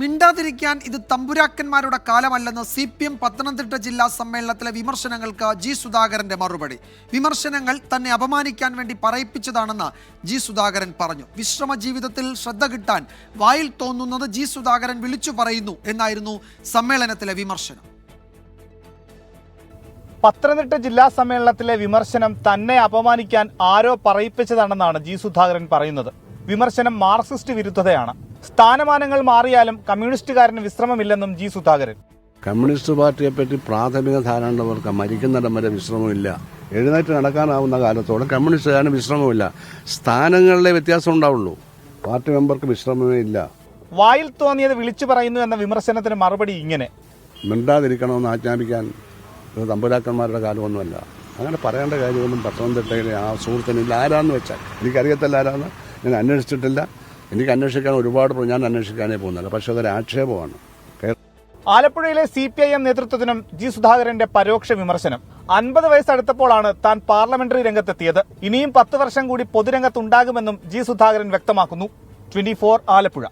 മിണ്ടാതിരിക്കാൻ ഇത് തമ്പുരാക്കന്മാരുടെ കാലമല്ലെന്ന് സി പി എം പത്തനംതിട്ട ജില്ലാ സമ്മേളനത്തിലെ വിമർശനങ്ങൾക്ക് ജി സുധാകരന്റെ മറുപടി. വിമർശനങ്ങൾ തന്നെ അപമാനിക്കാൻ വേണ്ടി പറയിപ്പിച്ചതാണെന്ന് ജി സുധാകരൻ പറഞ്ഞു. വിശ്രമ ജീവിതത്തിൽ ശ്രദ്ധ കിട്ടാൻ വായിൽ തോന്നുന്നത് ജി സുധാകരൻ വിളിച്ചു പറയുന്നു എന്നായിരുന്നു സമ്മേളനത്തിലെ വിമർശനം. പത്തനംതിട്ട ജില്ലാ സമ്മേളനത്തിലെ വിമർശനം തന്നെ അപമാനിക്കാൻ ആരോ പറയിപ്പിച്ചതാണെന്നാണ് ജി സുധാകരൻ പറയുന്നത്. വിമർശനം മാർക്സിസ്റ്റ് വിരുദ്ധതയാണ്. സ്ഥാനമാനങ്ങൾ മാറിയാലും കമ്മ്യൂണിസ്റ്റുകാരന് വിശ്രമമില്ലെന്നും ജി സുധാകരൻ. കമ്മ്യൂണിസ്റ്റ് പാർട്ടിയെ പറ്റി പ്രാഥമിക ധാരണവർക്ക് മരിക്കുന്നിടം വരെ വിശ്രമമില്ല. എഴുന്നേറ്റ് നടക്കാനാവുന്ന കാലത്തോളം കമ്മ്യൂണിസ്റ്റുകാരന് വിശ്രമമില്ല. സ്ഥാനങ്ങളിലെ വ്യത്യാസം ഉണ്ടാവുള്ളൂ. പാർട്ടി മെമ്പർക്ക് വിശ്രമമേ ഇല്ല. വായിൽ തോന്നിയത് വിളിച്ചു പറയുന്നു എന്ന വിമർശനത്തിന് മറുപടി ഇങ്ങനെ. മിണ്ടാതിരിക്കണമെന്ന് ആജ്ഞാപിക്കാൻ ഇത് തമ്പുരാക്കന്മാരുടെ കാലമൊന്നുമല്ല. അങ്ങനെ പറയേണ്ട കാര്യമൊന്നും പത്തനംതിട്ടയിലെ ആ സുഹൃത്തിനില്ല ആരാന്ന് വെച്ചാൽ? എനിക്കറിയത്തില്ല ആരാന്ന്. ഞാൻ അന്വേഷിച്ചിട്ടില്ല. എനിക്ക് അന്വേഷിക്കാൻ ഒരുപാട് ഞാൻ അന്വേഷിക്കാനേ പോകുന്നില്ല. പക്ഷെ അതൊരു ആക്ഷേപമാണ്. ആലപ്പുഴയിലെ സി പി ഐ എം നേതൃത്വത്തിനും ജി സുധാകരന്റെ പരോക്ഷ വിമർശനം. അൻപത് വയസ്സടുത്തപ്പോഴാണ് താൻ പാർലമെന്ററി രംഗത്തെത്തിയത്. ഇനിയും പത്ത് വർഷം കൂടി പൊതുരംഗത്തുണ്ടാകുമെന്നും ജി സുധാകരൻ വ്യക്തമാക്കുന്നു. ട്വന്റി ആലപ്പുഴ.